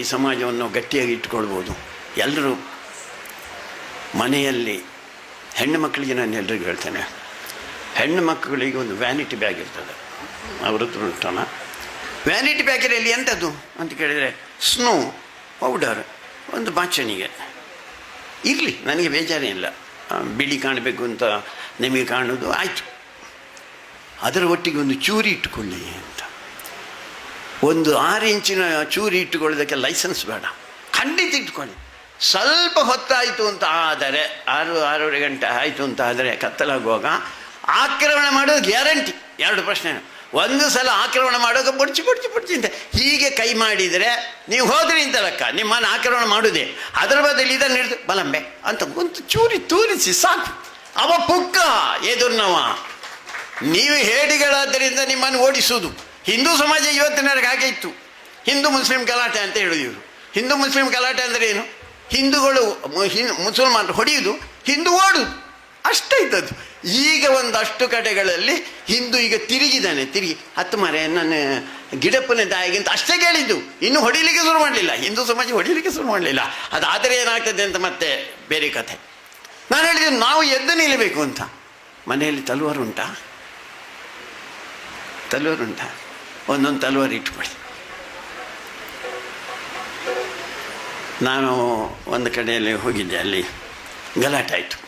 ಈ ಸಮಾಜವನ್ನು ಗಟ್ಟಿಯಾಗಿ ಇಟ್ಕೊಳ್ಬೋದು ಎಲ್ಲರೂ ಮನೆಯಲ್ಲಿ ಹೆಣ್ಣು ಮಕ್ಕಳಿಗೆ ನಾನು ಎಲ್ರಿಗೂ ಹೇಳ್ತೇನೆ, ಹೆಣ್ಣು ಮಕ್ಕಳಿಗೆ ಒಂದು ವ್ಯಾನಿಟಿ ಬ್ಯಾಗ್ ಇರ್ತದೆ. ಅವರತ್ರ ಉಂಟಣ ವ್ಯಾನಿಟಿ ಬ್ಯಾಗಿನಲ್ಲಿ ಎಂಥದ್ದು? ಅಂತ ಕೇಳಿದರೆ ಸ್ನೋ ಪೌಡರ್ ಒಂದು ಬಾಚಣಿಗೆ. ಇರಲಿ, ನನಗೆ ಬೇಜಾರೇ ಇಲ್ಲ. ಬಿಳಿ ಕಾಣಬೇಕು ಅಂತ ನಿಮಗೆ ಕಾಣೋದು ಆಯಿತು. ಅದರ ಒಟ್ಟಿಗೆ ಒಂದು ಚೂರಿ ಇಟ್ಟುಕೊಳ್ಳಿ ಅಂತ. ಒಂದು ಆರು ಇಂಚಿನ ಚೂರಿ ಇಟ್ಟುಕೊಳ್ಳೋದಕ್ಕೆ ಲೈಸೆನ್ಸ್ ಬೇಡ. ಖಂಡಿತ ಇಟ್ಕೊಳ್ಳಿ. ಸ್ವಲ್ಪ ಹೊತ್ತಾಯಿತು ಅಂತ ಆದರೆ, ಆರು, ಆರೂವರೆ ಗಂಟೆ ಆಯಿತು ಅಂತ ಆದರೆ ಕತ್ತಲಾಗುವಾಗ ಆಕ್ರಮಣ ಮಾಡೋದು ಗ್ಯಾರಂಟಿ ಎರಡು ಪ್ರಶ್ನೆ. ಒಂದು ಸಲ ಆಕ್ರಮಣ ಮಾಡೋಕೆ ಬಡ್ಚಿ ಬಡ್ಚಿ ಬಡ್ಚಿ ಅಂತ ಹೀಗೆ ಕೈ ಮಾಡಿದರೆ ನೀವು ಹೋದ್ರಿ ಅಂತ ಲೆಕ್ಕ. ನಿಮ್ಮನ್ನು ಆಕ್ರಮಣ ಮಾಡುದೆ ಅದರ ಬದಲು ಇದನ್ನು ಹಿಡಿದು ಬಲಂಬೆ ಅಂತ ಒಂದು ಚೂರಿ ತೂರಿಸಿ ಸಾಕು. ಅವ ಪುಕ್ಕ ಎದುರ್ನವ. ನೀವು ಹೇಡಿಗಳಾದ್ದರಿಂದ ನಿಮ್ಮನ್ನು ಓಡಿಸುವುದು. ಹಿಂದೂ ಸಮಾಜ ಇವತ್ತಿನವರೆಗೆ ಹಾಗೆ ಇತ್ತು. ಹಿಂದೂ ಮುಸ್ಲಿಂ ಗಲಾಟೆ ಅಂತ ಹೇಳಿದ್ರು. ಹಿಂದೂ ಮುಸ್ಲಿಂ ಗಲಾಟೆ ಅಂದರೆ ಏನು? ಹಿಂದೂಗಳು ಮುಸಲ್ಮಾನರು ಹೊಡೆಯುವುದು ಹಿಂದೂ ಓಡುದು. ಅಷ್ಟೇ ಇದ್ದದ್ದು. ಈಗ ಒಂದಷ್ಟು ಕಡೆಗಳಲ್ಲಿ ಹಿಂದೂ ಈಗ ತಿರುಗಿದ್ದಾನೆ ತಿರುಗಿ. ಹತ್ತು ಮರೆ, ನನ್ನ ಗಿಡಪ್ಪನ ತಾಯಿಗಿಂತ ಅಷ್ಟೇ ಕೇಳಿದ್ದು. ಇನ್ನು ಹೊಡಿಲಿಕ್ಕೆ ಶುರು ಮಾಡಲಿಲ್ಲ. ಹಿಂದೂ ಸಮಾಜ ಹೊಡಿಲಿಕ್ಕೆ ಶುರು ಮಾಡಲಿಲ್ಲ. ಅದಾದರೆ ಏನಾಗ್ತದೆ ಅಂತ ಮತ್ತೆ ಬೇರೆ ಕಥೆ. ನಾನು ಹೇಳಿದೆ ನಾವು ಎದ್ದು ನಿಲ್ಲಬೇಕು ಅಂತ. ಮನೆಯಲ್ಲಿ ತಲವಾರು ಉಂಟಾ? ತಲವಾರು ಉಂಟಾ? ಒಂದೊಂದು ತಲವಾರು ಇಟ್ಕೊಳ್ಳಿ ನಾನು ಒಂದು ಕಡೆಯಲ್ಲಿ ಹೋಗಿದ್ದೆ ಅಲ್ಲಿ ಗಲಾಟೆ ಆಯಿತು.